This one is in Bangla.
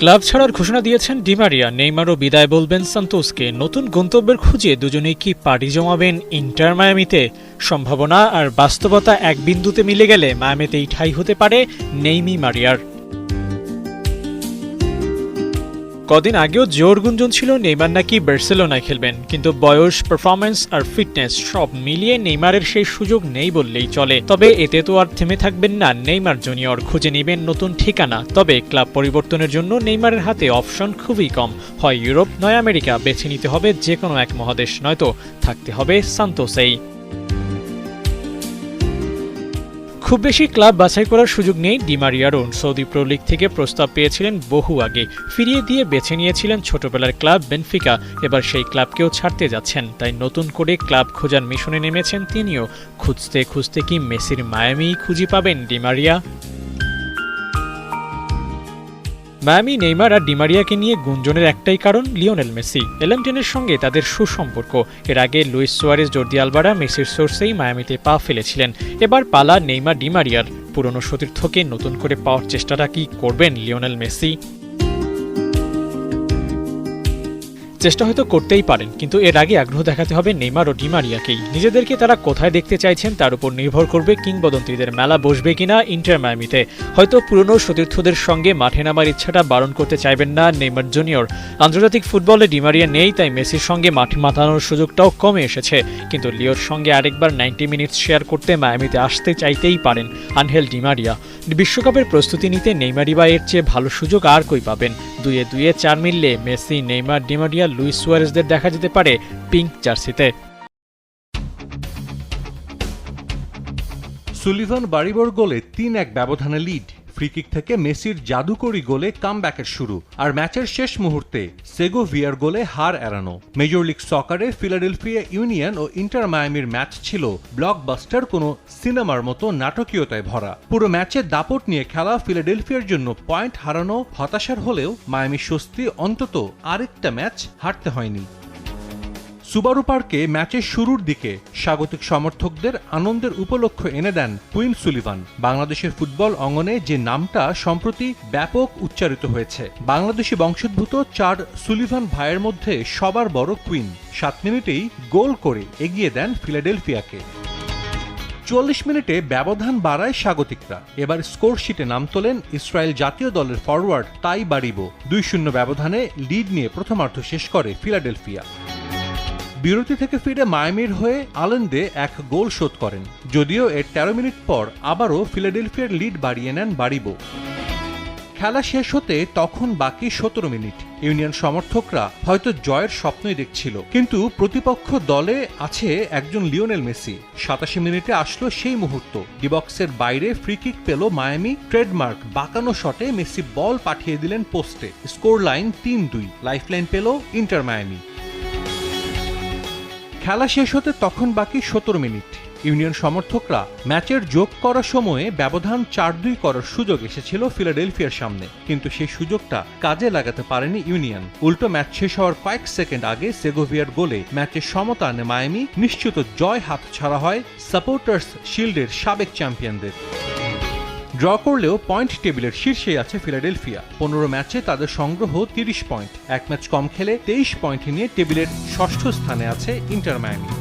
ক্লাব ছাড়ার ঘোষণা দিয়েছেন ডিমারিয়া নেইমারও বিদায় বলবেন সান্তোসকে। নতুন গন্তব্যের খুঁজে দুজনেই কি পাড়ি জমাবেন ইন্টার মায়ামিতে? সম্ভাবনা আর বাস্তবতা এক বিন্দুতে মিলে গেলে মায়ামিতেই ঠাই হতে পারে নেইমি মারিয়ার। কদিন আগেও জোর গুঞ্জন ছিল নেইমার নাকি বার্সেলোনায় খেলবেন, কিন্তু বয়স পারফরম্যান্স আর ফিটনেস সব মিলিয়ে নেইমারের সেই সুযোগ নেই বললেই চলে। তবে এতে তো আর থেমে থাকবেন না নেইমার জুনিয়র, খুঁজে নেবেন নতুন ঠিকানা। তবে ক্লাব পরিবর্তনের জন্য নেইমারের হাতে অপশন খুবই কম। হয় ইউরোপ, নয় আমেরিকা, বেছে নিতে হবে যে কোনো এক মহাদেশ, নয়তো থাকতে হবে সান্তোসেই। খুব বেশি ক্লাব বাছাই করার সুযোগ নেই ডিমারিয়ারও সৌদি প্রো লিগ থেকে প্রস্তাব পেয়েছিলেন বহু আগে। ফিরিয়ে দিয়ে বেছে নিয়েছিলেন ছোটবেলার ক্লাব বেনফিকা। এবার সেই ক্লাবকেও ছাড়তে যাচ্ছেন। তাই নতুন করে ক্লাব খোঁজার মিশনে নেমেছেন তিনিও। খুঁজতে খুঁজতে কি মেসির মায়ামি খুঁজে পাবেন ডিমারিয়া মায়ামি, নেইমার আর ডিমারিয়াকে নিয়ে গুঞ্জনের একটাই কারণ লিওনেল মেসি। এলেমটেনের সঙ্গে তাদের সুসম্পর্ক। এর আগে লুইস সোয়ারেস জর্দি আলবারা, মেসির সোর্সেই মায়ামিতে পা ফেলেছিলেন। এবার পালা নেইমার, ডিমারিয়ার। পুরনো সতীর্থকে নতুন করে পাওয়ার চেষ্টাটা কি করবেন লিওনেল মেসি? চেষ্টা হয়তো করতেই পারেন, কিন্তু এর আগে আগ্রহ দেখাতে হবে নেইমার ও ডিমারিয়াকেই। নিজেদেরকে তারা কোথায় দেখতে চাইছেন তার উপর নির্ভর করবে কিংবদন্তিদের মেলা বসবে কিনা ইন্টার মায়ামিতে। হয়তো পুরনো সতীর্থদের সঙ্গে মাঠে নামার ইচ্ছাটা বারণ করতে চাইবেন না নেইমার জুনিয়র। আন্তর্জাতিক ফুটবলে ডিমারিয়া নেই, তাই মেসির সঙ্গে মাঠে মাতানোর সুযোগটাও কমে এসেছে। কিন্তু লিওর সঙ্গে আরেকবার নাইনটি মিনিটস শেয়ার করতে মায়ামিতে আসতে চাইতেই পারেন আনহেল ডিমারিয়া। বিশ্বকাপের প্রস্তুতি নিতে নেইমারি বা এর চেয়ে ভালো সুযোগ আর কই পাবেন? দুয়ে দুয়ে চার মিললে Messi, Neymar Di Maria Luis সুয়ারেসদের দেখা যেতে পারে পিঙ্ক জার্সিতে। সুলিভান বাড়িবর গোলে তিন এক ব্যবধানে লিড। ফ্রিকিক থেকে মেসির জাদুকরি গোলে কামব্যাকের শুরু। আর ম্যাচের শেষ মুহূর্তে সেগোভিয়ার গোলে হার এড়ানো। মেজর লিগ সকারে ফিলাডেলফিয়া ইউনিয়ন ও ইন্টার মায়ামির ম্যাচ ছিল ব্লকবাস্টার কোনো সিনেমার মতো নাটকীয়তায় ভরা। পুরো ম্যাচে দাপট নিয়ে খেলা ফিলাডেলফিয়ার জন্য পয়েন্ট হারানো হতাশার হলেও মায়ামি স্বস্তি অন্তত আরেকটা ম্যাচ হারতে হয়নি। সুবারু পার্কে ম্যাচের শুরুর দিকে স্বাগতিক সমর্থকদের আনন্দের উপলক্ষ এনে দেন কুইন সুলিভান। বাংলাদেশের ফুটবল অঙ্গনে যে নামটা সম্প্রতি ব্যাপক উচ্চারিত হয়েছে। বাংলাদেশি বংশোদ্ভূত চার সুলিভান ভাইয়ের মধ্যে সবার বড় কুইন। সাত মিনিটেই গোল করে এগিয়ে দেন ফিলাডেলফিয়াকে। চল্লিশ মিনিটে ব্যবধান বাড়ায় স্বাগতিকরা। এবার স্কোর শিটে নাম তোলেন ইসরায়েল জাতীয় দলের ফরওয়ার্ড তাই বাড়িব দুই শূন্য ব্যবধানে লিড নিয়ে প্রথমার্ধ শেষ করে ফিলাডেলফিয়া। বিরতি থেকে ফিরে মায়ামির হয়ে আলেন্দে এক গোল শোধ করেন। যদিও এর তেরো মিনিট পর আবারও ফিলাডেলফিয়ার লিড বাড়িয়ে নেন বাড়িবো খেলা শেষ হতে তখন বাকি সতেরো মিনিট। ইউনিয়ন সমর্থকরা হয়তো জয়ের স্বপ্নই দেখছিল। কিন্তু প্রতিপক্ষ দলে আছে একজন লিওনেল মেসি। সাতাশি মিনিটে আসলো সেই মুহূর্ত। ডিবক্সের বাইরে ফ্রিকিক পেল মায়ামি। ট্রেডমার্ক, বাঁকানো শটে মেসি বল পাঠিয়ে দিলেন পোস্টে। স্কোর লাইন তিন দুই। লাইফলাইন পেল ইন্টার মায়ামি। খেলা শেষ হতে তখন বাকি সতেরো মিনিট। ইউনিয়ন সমর্থকরা ম্যাচের যোগ করার সময়ে ব্যবধান চার দুই করার সুযোগ এসেছিল ফিলাডেলফিয়ার সামনে, কিন্তু সেই সুযোগটা কাজে লাগাতে পারেনি ইউনিয়ন। উল্টো ম্যাচ শেষ হওয়ার কয়েক সেকেন্ড আগে সেগোভিয়ার গোলে ম্যাচের সমতা আনে মায়ামি, নিশ্চিত জয় হাত ছাড়া হয় সাপোর্টার্স শিল্ডের সাবেক চ্যাম্পিয়নদের। ড্র করলেও পয়েন্ট টেবিলের শীর্ষে আছে ফিলাডেলফিয়া। পনেরো ম্যাচে তাদের সংগ্রহ তিরিশ পয়েন্ট। এক ম্যাচ কম খেলে তেইশ পয়েন্ট নিয়ে টেবিলের ষষ্ঠ স্থানে আছে ইন্টার মায়ামি।